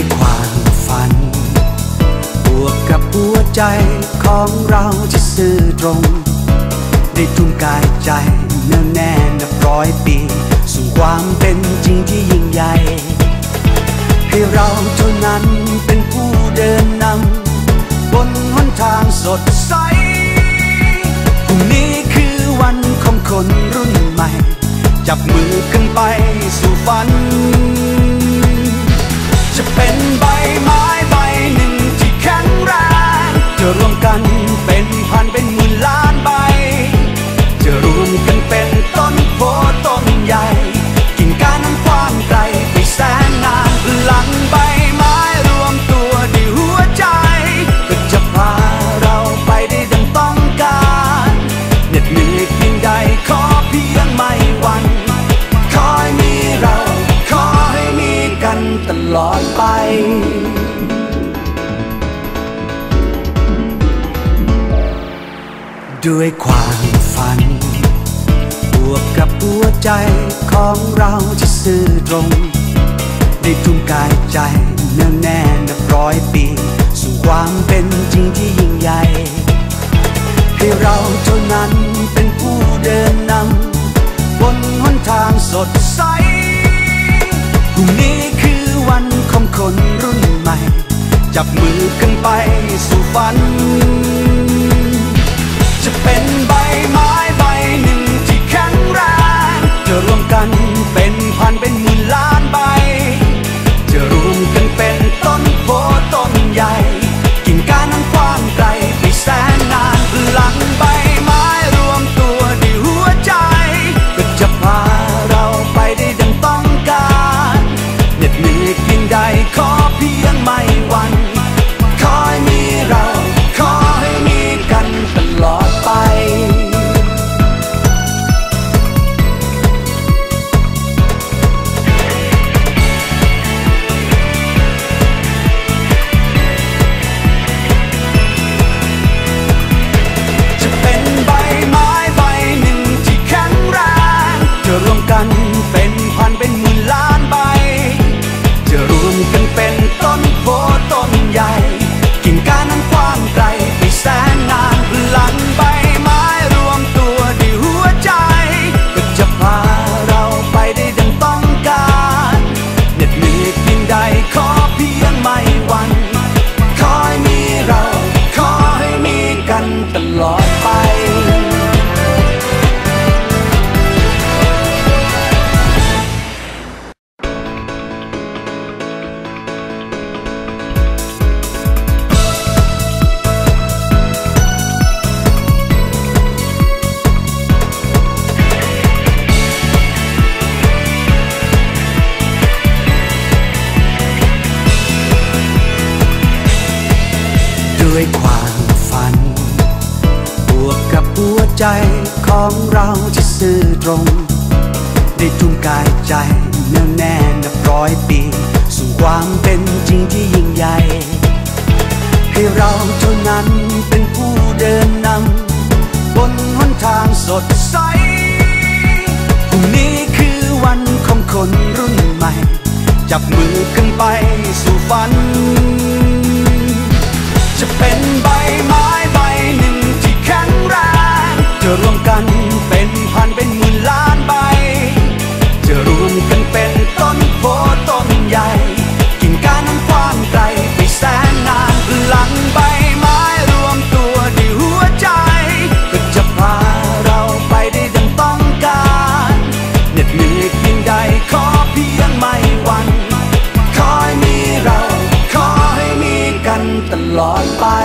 ยความฝัน บวกกับหัวใจของเราที่ซื่อตรง ได้ทุ่มกายใจแน่วแน่นับร้อยปี สู่ความเป็นจริงที่ยิ่งใหญ่ ให้เราเท่านั้นเป็นผู้เดินนำ บนหนทางสดใสพรุ่งนี้คือวันของคนรุ่นใหม่ จับมือกันไปสู่ฝัน เป็นใบไม้ใบหนึ่งที่แข็งแรงจะร่วมกัน ลอดไป ด้วยความฝัน บวกกับหัวใจของเราที่ซื่อตรงได้ทุ่มกายใจเนื่องแน่นับร้อยปี สู่ความเป็นจริงที่ยิ่งใหญ่ให้เราเท่านั้นเป็นผู้เดินนำบนหนทางสดใส คนรุ่นใหม่ จับมือกันไปสู่ฝัน ของเราที่ซื่อตรง ได้ทุ่มกายใจเนื่องแน่นับร้อยปี สู่ความเป็นจริงที่ยิ่งใหญ่ ให้เราเท่านั้นเป็นผู้เดินนำ บนหนทางสดใสพรุ่งนี้คือวันของคนรุ่นใหม่ จับมือกันไปสู่ฝัน ลอดไป